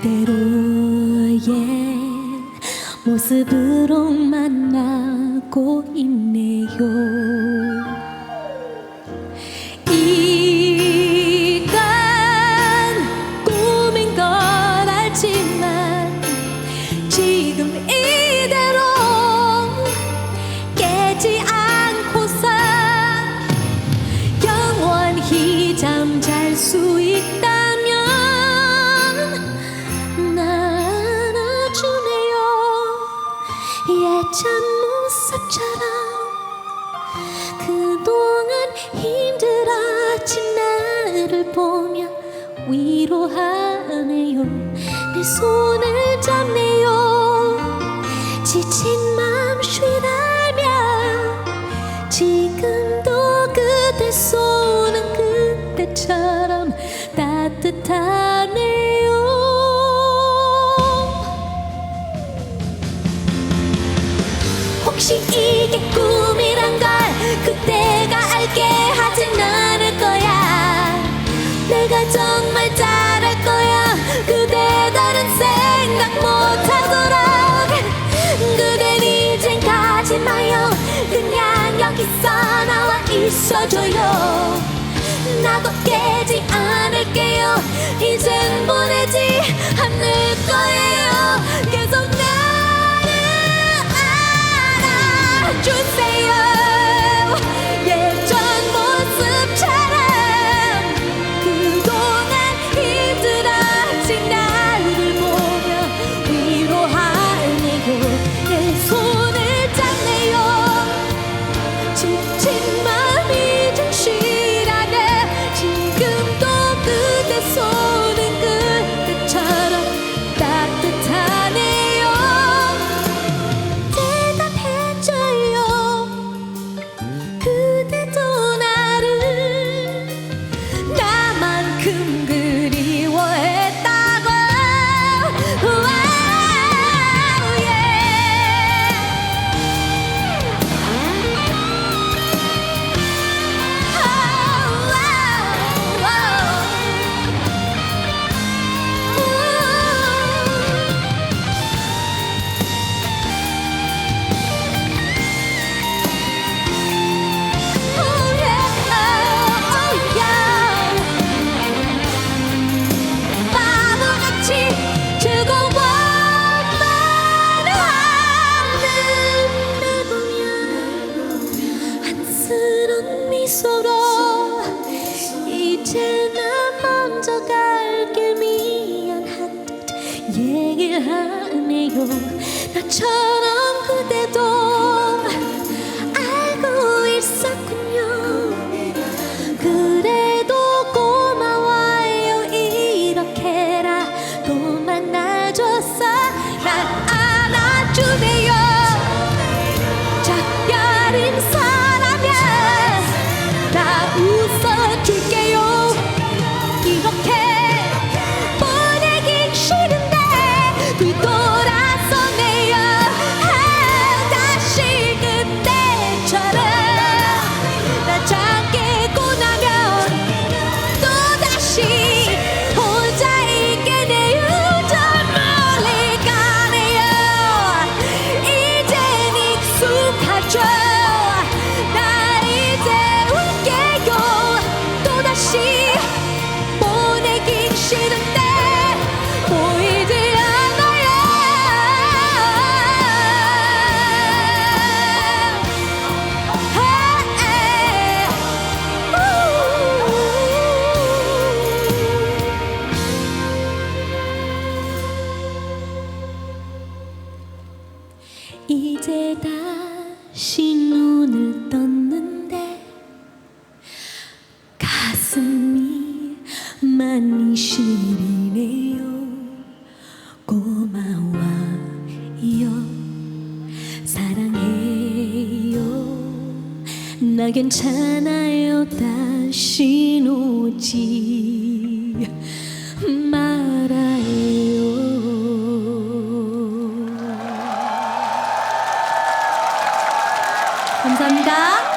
그대로의 모습으로 만나고 있네요. 보면 위로하네요. 내 손을 잡네요. 지친 맘 쉬라면 지금도 그대 손은 그때처럼 따뜻하네요. 혹시 이게 꿈 있어줘요. 나도 깨지 않을게요. 이젠 보내지 않을 거예요. 계속 내 하네요. 나처럼 그대도 어제 다시 눈을 떴는데 가슴이 많이 시리네요. 고마워요 사랑해요. 나 괜찮아요 다시 오지. 음. 감사합니다.